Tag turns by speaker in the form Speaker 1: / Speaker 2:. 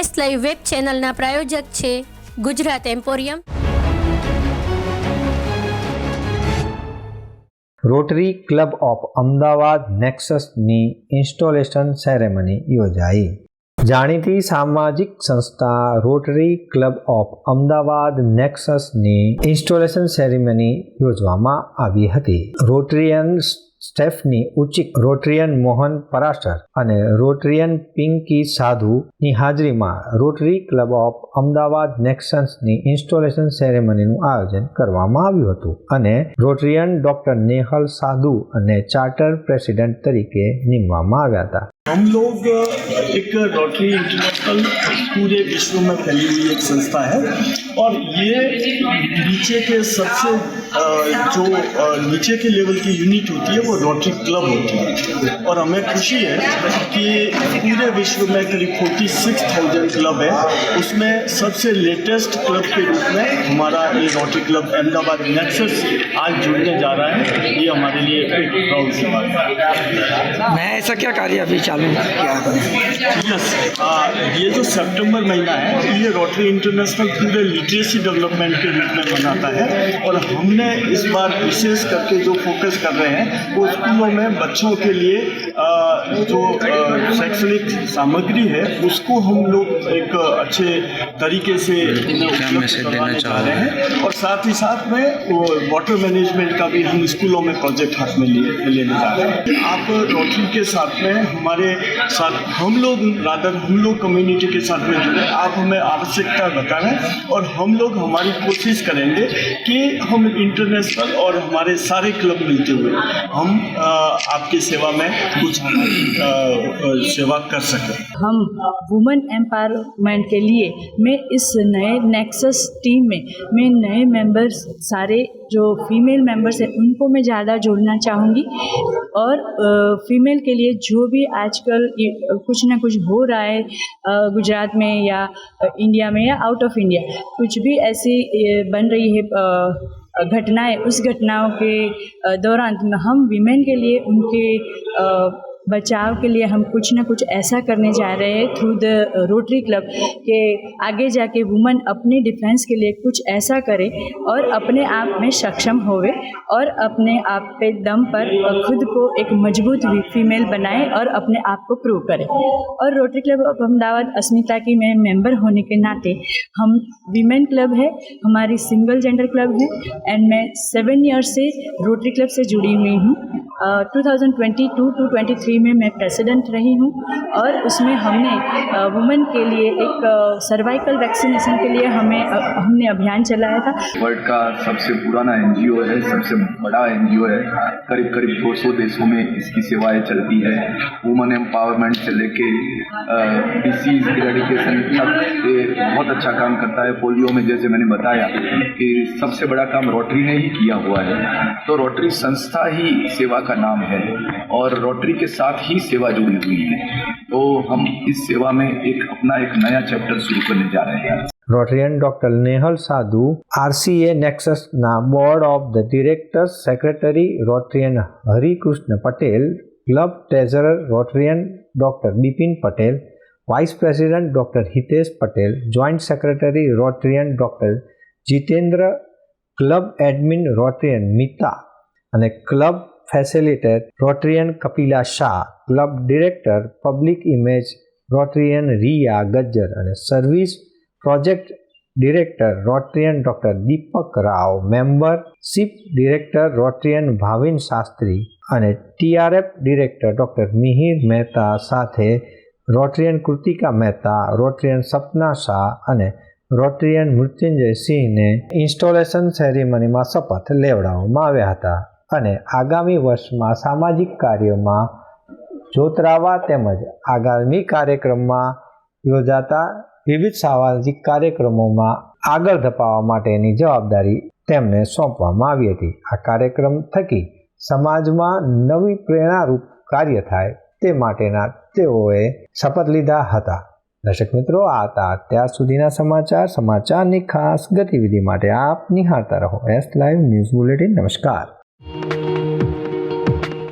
Speaker 1: S live web ચેનલના પ્રાયોજક છે Gujarat emporium.
Speaker 2: Rotary Club of Ahmedabad નેક્સસની installation ceremony યોજાઈ. જાણીતી સામાજિક સંસ્થા રોટરી ક્લબ ઓફ અમદાવાદ નેક્સસની ઇન્સ્ટોલેશન સેરેમની યોજવામાં આવી હતી. Rotarian Stephanie ઉચિક Rotarian Mohan Parashar અને રોટરીયન પિંકી સાધુની હાજરીમાં રોટરી ક્લબ ઓફ અમદાવાદ નેક્સન્સની ઇન્સ્ટોલેશન સેરેમનીનું આયોજન કરવામાં આવ્યું હતું અને રોટરીયન ડોક્ટર નેહલ સાધુ અને ચાર્ટર પ્રેસિડેન્ટ તરીકે નિમવામાં આવ્યા હતા
Speaker 3: हम लोग एक रोटरी इंटरनेशनल पूरे विश्व में फैली हुई एक संस्था है और ये नीचे के सबसे अ, जो अ, नीचे के लेवल की यूनिट होती है वो रोटरी क्लब होती है। और हमें खुशी है कि पूरे विश्व में करीब फोर्टी सिक्स थाउज़ेंड क्लब है। उसमें सबसे लेटेस्ट क्लब के रूप में हमारा ये रोटरी क्लब अहमदाबाद नेक्सस आज जुड़ने जा रहा है। ये हमारे लिए एक प्राउड की बात है।
Speaker 4: मैं ऐसा क्या कार्य अभी चालू
Speaker 3: यस ये जो सितंबर महीना है ये रोटरी इंटरनेशनल पूरे लिटरेसी डेवलपमेंट के रूप में मनाता है। और हमने इस बार विशेष करके जो फोकस कर रहे हैं वो स्कूलों में बच्चों के लिए जो शैक्षणिक सामग्री है उसको हम लोग एक अच्छे तरीके से उपलब्ध करवाने रहे हैं। और साथ ही साथ में वो वाटर मैनेजमेंट का भी हम स्कूलों में प्रोजेक्ट हाथ में लिए लेने जा रहे हैं। आप रोटरी के साथ में हमारे साथ हम लोग रादर हम लोग कम्युनिटी के साथ में जुड़े आप हमें आवश्यकता बताएँ और हम लोग हमारी कोशिश करेंगे कि हम इंटरनेशनल और हमारे सारे क्लब मिलते हुए हम अ, आपकी सेवा में कुछ सेवा कर सकें।
Speaker 5: हम वुमेन एम्पावरमेंट के लिए मैं इस नए नेक्सस टीम में मैं नए मेंबर्स सारे जो फीमेल मेंबर्स हैं उनको मैं ज़्यादा जोड़ना चाहूँगी। और फीमेल के लिए जो भी आजकल कुछ ना कुछ हो रहा है गुजरात में या इंडिया में या आउट ऑफ़ इंडिया कुछ भी ऐसी बन रही है घटनाएँ उस घटनाओं के दौरान हम विमेन के लिए उनके बचाव के लिए हम कुछ ना कुछ ऐसा करने जा रहे हैं थ्रू द रोटरी क्लब के आगे जाके वुमन अपने डिफेंस के लिए कुछ ऐसा करे और अपने आप में सक्षम होवे और अपने आप पे दम पर खुद को एक मज़बूत फीमेल बनाए और अपने आप को प्रूव करे। और Rotary club of Ahmedabad Asmita की मैं मेंबर होने के नाते हम वीमेन क्लब है, हमारी सिंगल जेंडर क्लब है एंड मैं सेवन ईयर से रोटरी क्लब से जुड़ी हुई हूँ। Two thousand twenty two to twenty three में मैं प्रेसिडेंट रही हूँ और उसमें हमने वुमेन के लिए एक सर्वाइकल वैक्सीनेशन के लिए हमें हमने अभियान चलाया था।
Speaker 6: वर्ल्ड का सबसे पुराना एनजीओ है, सबसे बड़ा एनजीओ है। करीब करीब 200 देशों में इसकी सेवाएँ चलती है। वुमेन एम्पावरमेंट से लेके डिसीज इरेडिकेशन तक ये बहुत अच्छा काम करता है। पोलियो में जैसे मैंने बताया कि सबसे बड़ा काम रोटरी ने ही किया हुआ है। तो रोटरी संस्था ही सेवा का नाम है और रोटरी के साथ ही सेवा जुड़ी हुई है तो हम इस सेवा में एक अपना एक नया चैप्टर शुरू करने जा रहे हैं
Speaker 2: Rotarian doctor Nehal Sadhu RCA નેક્સસના board of the directors secretary Rotarian Harikrishna Patel club treasurer Rotarian doctor Bipin Patel vice president doctor Hitesh Patel joint secretary Rotarian doctor Jitendra club admin Rotarian Mita અને club facilitator Rotarian Kapila Shah, club director public image Rotarian Riya Gajjar અને service project director Rotarian doctor Deepak Rao, membership director Rotarian Bhavin Shastri અને TRF director doctor Mihir Mehta સાથે Rotarian Kritika Mehta, Rotarian Sapna Shah અને Rotarian Mrutyunjay સિંહને installation સેરેમનીમાં શપથ લેવડાવવામાં આવ્યા હતા. અને આગામી વર્ષમાં સામાજિક કાર્યોમાં જોતરાવા તેમજ આગામી કાર્યક્રમમાં યોજાતા વિવિધ સામાજિક કાર્યક્રમોમાં આગળ ધપાવવા માટેની જવાબદારી તેમને સોંપવામાં આવી હતી. આ કાર્યક્રમ થકી સમાજમાં નવી પ્રેરણારૂપ કાર્ય થાય તે માટેના તેઓએ શપથ લીધા હતા. દર્શક મિત્રો, આ હતા અત્યાર સુધીના સમાચાર. સમાચારની ખાસ ગતિવિધિ માટે આપ નિહાળતા રહો. એસ લાઈવ ન્યૂઝ બુલેટિન નમસ્કાર.